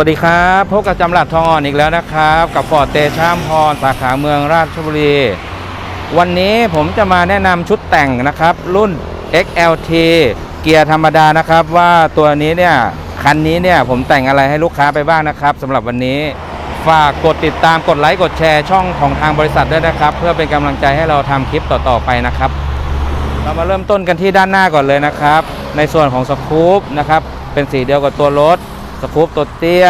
วัสดีครับพบกับจำหลัดทองอ่อนอีกแล้วนะครับ กับฟอร์ดเตชามพรสาขาเมืองราชบุรี วันนี้ผมจะมาแนะนำชุดแต่งนะครับ รุ่น XLT เกียร์ธรรมดานะครับ ว่าตัวนี้เนี่ยคันนี้เนี่ยผมแต่งอะไรให้ลูกค้าไปบ้างนะครับสำหรับวันนี้ฝากกดติดตามกดไลค์กดแชร์ช่องของทางบริษัทด้วยนะครับ เพื่อเป็นกำลังใจให้เราทำคลิปต่อๆไปนะครับ เรามาเริ่มต้นกันที่ด้านหน้าก่อนเลยนะครับ ในส่วนของสกู๊ปนะครับเป็นสีเดียวกับตัวรถ สกู๊ปตัวเตี้ย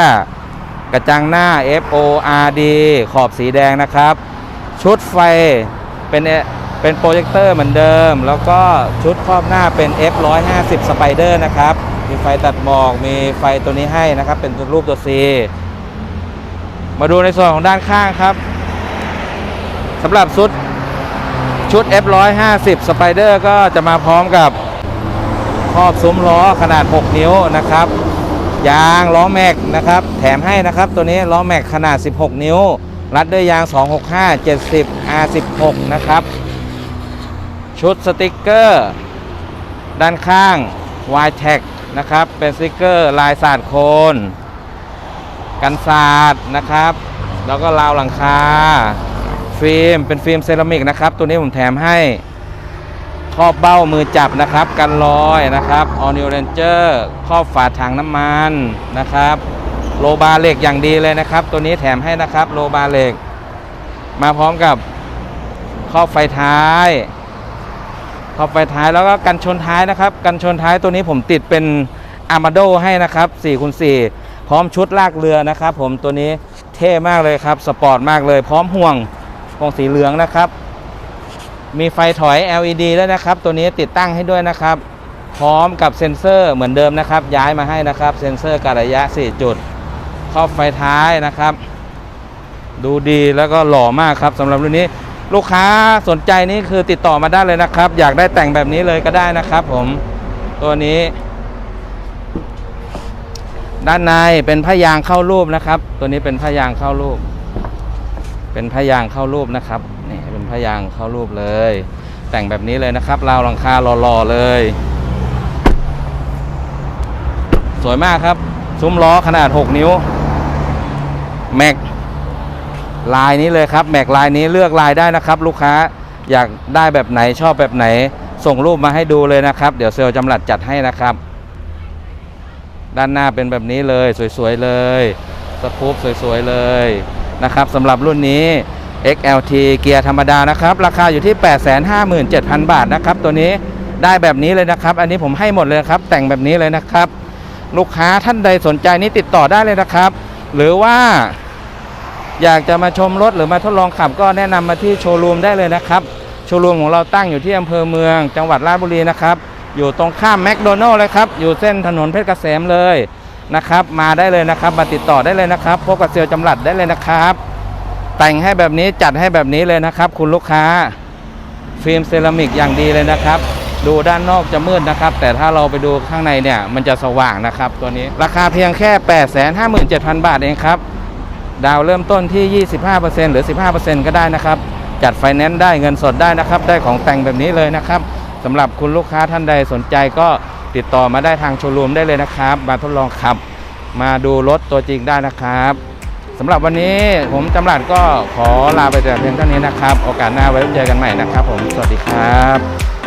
กระจังหน้า FORD ขอบสีแดงนะครับ ชุดไฟเป็นเป็นโปรเจคเตอร์เหมือนเดิม แล้วก็ชุดครอบหน้าเป็น F150 Spider นะครับ มีไฟตัดหมอก มีไฟตัวนี้ให้นะครับ เป็นรูปตัว C มาดูในส่วนของด้านข้างครับสำหรับชุดชุด F150 Spider ก็จะมาพร้อมกับครอบซุ้มล้อขนาด 6 นิ้วนะครับ ยางล้อแม็กนะครับ แถมให้นะครับตัวนี้ล้อแม็กขนาด 16 นิ้ว รัดด้วยยาง 265 70 R16 นะครับ ชุดสติกเกอร์ ด้านข้าง y t e c นะครับ เป็นสติกเกอร์ลายสาดโคน กันสาดนะครับ แล้วก็ราวหลังคา ฟิล์มเป็นฟิล์มเซรามิกนะครับ ตัวนี้ผมแถมให้ ครอบเบ้ามือจับนะครับ กันรอยนะครับ All New Ranger ครอบฝาถังน้ำมันนะครับ โลบาเหล็กอย่างดีเลยนะครับ ตัวนี้แถมให้นะครับ โลบาเหล็ก มาพร้อมกับครอบไฟท้ายครอบไฟท้ายแล้วก็กันชนท้ายนะครับ กันชนท้ายตัวนี้ผมติดเป็นอาร์มาโดให้นะครับ4คูณ4พร้อมชุดลากเรือนะครับ ผมตัวนี้เท่มากเลยครับ สปอร์ตมากเลย พร้อมห่วงห่วงสีเหลืองนะครับ มีไฟถอย LED แล้วนะครับ ตัวนี้ติดตั้งให้ด้วยนะครับ พร้อมกับเซ็นเซอร์เหมือนเดิมนะครับ ย้ายมาให้นะครับ เซ็นเซอร์การระยะ 4 จุดครอบไฟท้ายนะครับ ดูดีแล้วก็หล่อมากครับสำหรับรุ่นนี้ ลูกค้าสนใจนี่คือติดต่อมาได้เลยนะครับ อยากได้แต่งแบบนี้เลยก็ได้นะครับ ผมตัวนี้ ด้านในเป็นผ้ายางเข้ารูปนะครับ ตัวนี้เป็นผ้ายางเข้ารูป เป็นผ้ายางเข้ารูปนะครับนี่ นผ้ายางเข้ารูปเลย แต่งแบบนี้เลยนะครับราวหลังคาหล่อๆเลย สวยมากครับ ซุ้มล้อขนาด 6 นิ้ว แม็กลายนี้เลยครับ แม็กลายนี้เลือกลายได้นะครับ ลูกค้าอยากได้แบบไหนชอบแบบไหน ส่งรูปมาให้ดูเลยนะครับ เดี๋ยวเซลล์จำหลัดจัดให้นะครับ ด้านหน้าเป็นแบบนี้เลย สวยๆเลยสกู๊ปสวยๆเลยนะครับสำหรับรุ่นนี้ XLT เกียร์ธรรมดานะครับ ราคาอยู่ที่ 857,000 บาทนะครับ ตัวนี้ได้แบบนี้เลยนะครับ อันนี้ผมให้หมดเลยครับ แต่งแบบนี้เลยนะครับ ลูกค้าท่านใดสนใจนี่ติดต่อได้เลยนะครับ หรือว่า อยากจะมาชมรถหรือมาทดลองขับ ก็แนะนำมาที่โชว์รูมได้เลยนะครับ โชว์รูมของเราตั้งอยู่ที่อำเภอเมือง จังหวัดราชบุรีนะครับ อยู่ตรงข้ามแมคโดนัลล์เลยครับ อยู่เส้นถนนเพชรเกษมเลยนะครับ มาได้เลยนะครับ มาติดต่อได้เลยนะครับ พบกับเซลล์จำหลัดได้เลยนะครับ แต่งให้แบบนี้จัดให้แบบนี้เลยนะครับ คุณลูกค้า ฟิล์มเซรามิกอย่างดีเลยนะครับ ดูด้านนอกจะมืดนะครับ แต่ถ้าเราไปดูข้างในเนี่ยมันจะสว่างนะครับตัวนี้ราคาเพียงแค่ 857,000 บาทเองครับ ดาวเริ่มต้นที่ 25%หรือ 15%ก็ได้นะครับ จัดไฟแนนซ์ได้เงินสดได้นะครับ ได้ของแต่งแบบนี้เลยนะครับสำหรับคุณลูกค้าท่านใดสนใจก็ติดต่อมาได้ทางโชว์รูมได้เลยนะครับ มาทดลองขับ มาดูรถตัวจริงได้นะครับ สำหรับวันนี้ผมจำรัดก็ขอลาไปแต่เพียงเท่านี้นะครับ โอกาสหน้าไว้เจอกันใหม่นะครับ ผมสวัสดีครับ